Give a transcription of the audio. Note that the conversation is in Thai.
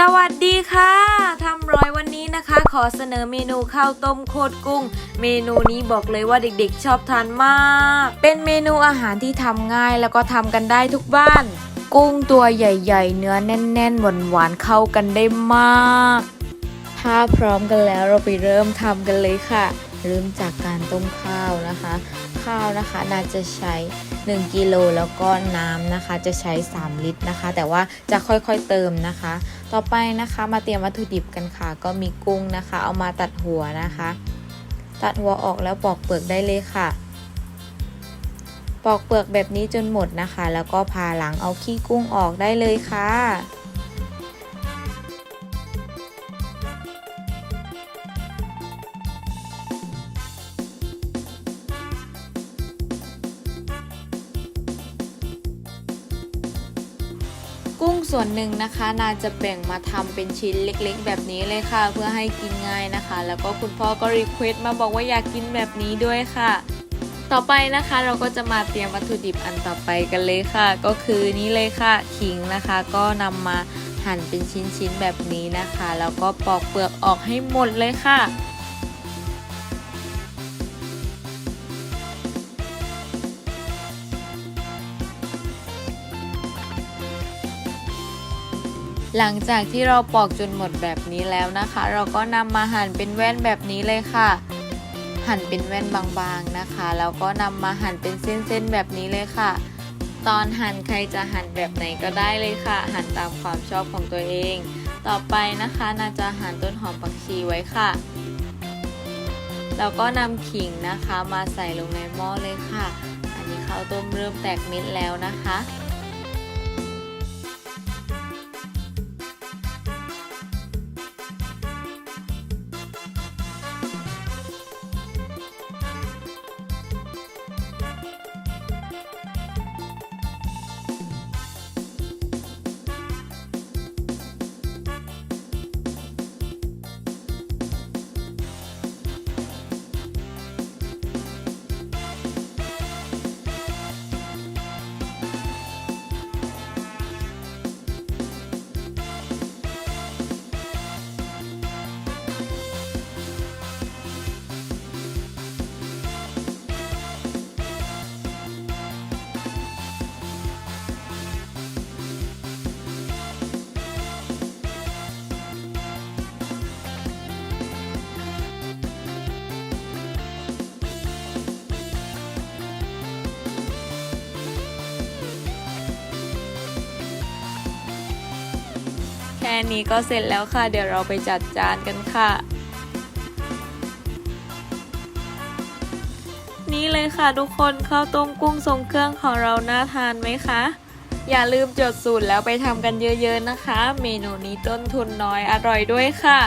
สวัสดีค่ะทำร้อยวันนี้นะคะ ขอเสนอเมนูข้าวต้มโคตรกุ้ง เมนูนี้บอกเลยว่าเด็กๆ ชอบทานมาก เป็นเมนูอาหารที่ทำง่ายแล้วก็ทำกันได้ทุกบ้าน กุ้งตัวใหญ่ ๆ เนื้อแน่นๆหวานๆเข้ากันได้มาก ถ้าพร้อมกันแล้วเราไปเริ่มทำกันเลยค่ะ เริ่มจากการต้มข้าวนะคะ ข้าวนะคะน่าจะใช้ 1กิโลแล้วก็น้ำนะคะ จะใช้ 3 ลิตรนะคะ แต่ว่าจะค่อยๆเติมนะคะ ต่อไปนะคะมาเตรียมวัตถุดิบกันค่ะ ก็มีกุ้งนะคะ เอามาตัดหัวนะคะ ตัดหัวออกแล้วปอกเปลือกได้เลยค่ะ ปอกเปลือกแบบนี้จนหมดนะคะ แล้วก็พาหลังเอาขี้กุ้งออกได้เลยค่ะ กุ้งส่วนหนึ่งนะคะนาจะแบ่งมาทำเป็นชิ้นเล็กๆ แบบนี้เลยค่ะ เพื่อให้กินง่ายนะคะ แล้วก็คุณพ่อก็รีเควสต์มาบอกว่าอยากกินแบบนี้ด้วยค่ะ ต่อไปนะคะเราก็จะมาเตรียมวัตถุดิบอันต่อไปกันเลยค่ะ ก็คือนี่เลยค่ะขิงนะคะ ก็นำมาหั่นเป็นชิ้นๆแบบนี้นะคะ แล้วก็ปอกเปลือกออกให้หมดเลยค่ะ หลังจากที่เราปอกจนหมดแบบนี้แล้วนะคะ เราก็นำมาหั่นเป็นแว่นแบบนี้เลยค่ะ หั่นเป็นแว่นบางๆนะคะแล้วก็นำมาหั่นเป็นเส้นๆแบบนี้เลยค่ะ ตอนหั่นใครจะหั่นแบบไหนก็ได้เลยค่ะ หั่นตามความชอบของตัวเอง ต่อไปนะคะนาจะหั่นต้นหอมผักชีไว้ค่ะแล้วก็นำขิงนะคะมาใส่ลงในหม้อเลยค่ะ อันนี้ข้าวต้มเริ่มแตกเม็ดแล้วนะคะ ค่นี้ก็เสร็จแล้วค่ะ เดี๋ยวเราไปจัดจานกันค่ะ นี่เลยค่ะทุกคนข้าวต้มกุ้งทรงเครื่องของเราน่าทานไหมคะ อย่าลืมจดสูตรแล้วไปทำกันเยอะๆนะคะ เมนูนี้ต้นทุนน้อยอร่อยด้วยค่ะ